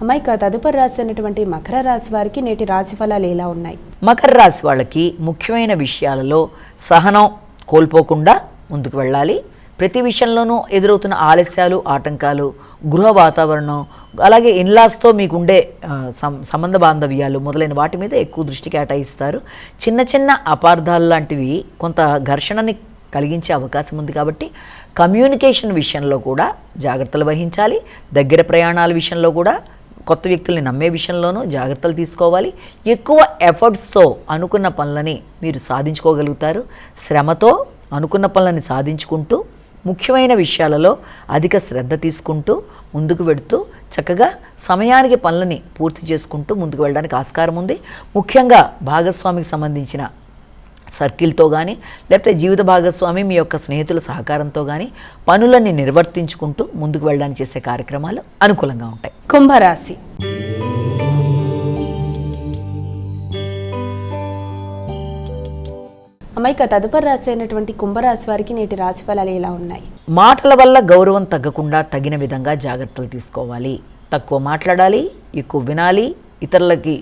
అమ్మాయి తదుపరి రాశి అయినటువంటి మకర రాశి వారికి నేటి రాశి ఫలాలు ఎలా ఉన్నాయి? మకర రాశి వాళ్ళకి ముఖ్యమైన విషయాలలో సహనం కోల్పోకుండా ముందుకు వెళ్ళాలి. ప్రతి విషయంలోనూ ఎదురవుతున్న ఆలస్యాలు ఆటంకాలు గృహ వాతావరణం అలాగే ఇన్లాస్తో మీకుండే సం- సంబంధ బాంధవ్యాలు మొదలైన వాటి మీద ఎక్కువ దృష్టి కేటాయిస్తారు. చిన్న చిన్న అపార్థాలు లాంటివి కొంత ఘర్షణని కలిగించే అవకాశం ఉంది కాబట్టి కమ్యూనికేషన్ విషయంలో కూడా జాగ్రత్తలు వహించాలి. దగ్గర ప్రయాణాల విషయంలో కూడా కొత్త వ్యక్తుల్ని నమ్మే విషయంలోనూ జాగ్రత్తలు తీసుకోవాలి. ఎక్కువ ఎఫర్ట్స్తో అనుకున్న పనులని మీరు సాధించుకోగలుగుతారు. శ్రమతో అనుకున్న పనులని సాధించుకుంటూ ముఖ్యమైన విషయాలలో అధిక శ్రద్ధ తీసుకుంటూ ముందుకు వెడుతూ చక్కగా సమయానికి పనులని పూర్తి చేసుకుంటూ ముందుకు వెళ్ళడానికి ఆస్కారం ఉంది. ముఖ్యంగా భాగస్వామికి సంబంధించిన సర్కిల్తో కానీ లేకపోతే జీవిత భాగస్వామి మీ యొక్క స్నేహితుల సహకారంతో కానీ పనులన్నీ నిర్వర్తించుకుంటూ ముందుకు వెళ్ళడానికి చేసే కార్యక్రమాలు అనుకూలంగా ఉంటాయి. కుంభరాశి. అమైక తదుపరి రాశి అయినటువంటి కుంభరాశి వారికి నేటి రాశి ఫలాలు ఎలా ఉన్నాయి? మాటల వల్ల గౌరవం తగ్గకుండా తగిన విధంగా జాగ్రత్తలు తీసుకోవాలి. తక్కువ మాట్లాడాలి ఎక్కువ వినాలి. ఇతరులకి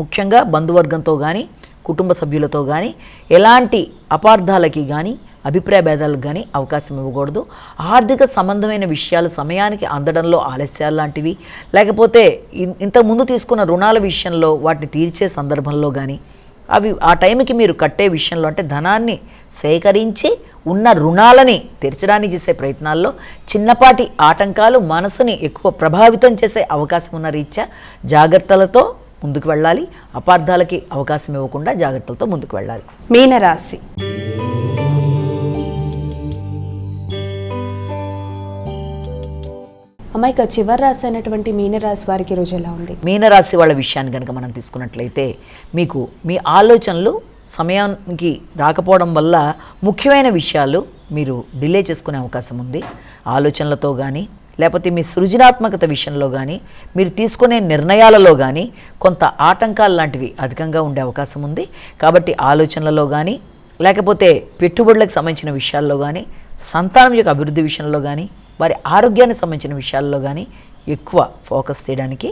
ముఖ్యంగా బంధువర్గంతో కానీ కుటుంబ సభ్యులతో కానీ ఎలాంటి అపార్థాలకి కానీ అభిప్రాయ భేదాలకు కానీ అవకాశం ఇవ్వకూడదు. ఆర్థిక సంబంధమైన విషయాలు సమయానికి అందడంలో ఆలస్యాలు లాంటివి. లేకపోతే ఇంతకుముందు ముందు తీసుకున్న రుణాల విషయంలో వాటిని తీర్చే సందర్భంలో కానీ అవి ఆ టైంకి మీరు కట్టే విషయంలో అంటే ధనాన్ని సేకరించి ఉన్న రుణాలని తీర్చడానికి చేసే ప్రయత్నాల్లో చిన్నపాటి ఆటంకాలు మనసుని ఎక్కువ ప్రభావితం చేసే అవకాశం ఉన్న రీత్యా జాగ్రత్తలతో ముందుకు వెళ్ళాలి. అపార్థాలకి అవకాశం ఇవ్వకుండా జాగ్రత్తలతో ముందుకు వెళ్ళాలి. మీనరాశి. అమాయక ఇక చివరి రాశి అయినటువంటి మీనరాశి వారికి రోజు ఎలా ఉంది? మీనరాశి వాళ్ళ విషయాన్ని కనుక మనం తీసుకున్నట్లయితే మీకు మీ ఆలోచనలు సమయానికి రాకపోవడం వల్ల ముఖ్యమైన విషయాలు మీరు డిలే చేసుకునే అవకాశం ఉంది. ఆలోచనలతో కానీ లేకపోతే మీ సృజనాత్మకత విషయంలో కానీ మీరు తీసుకునే నిర్ణయాలలో కానీ కొంత ఆటంకాలు లాంటివి అధికంగా ఉండే అవకాశం ఉంది. కాబట్టి ఆలోచనలలో కానీ లేకపోతే పెట్టుబడులకు సంబంధించిన విషయాల్లో కానీ సంతానం యొక్క అభివృద్ధి విషయంలో కానీ వారి ఆరోగ్యానికి సంబంధించిన విషయాల్లో కానీ ఎక్కువ ఫోకస్ చేయడానికి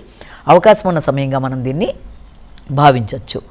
అవకాశం ఉన్న సమయంగా మనం దీన్ని భావించవచ్చు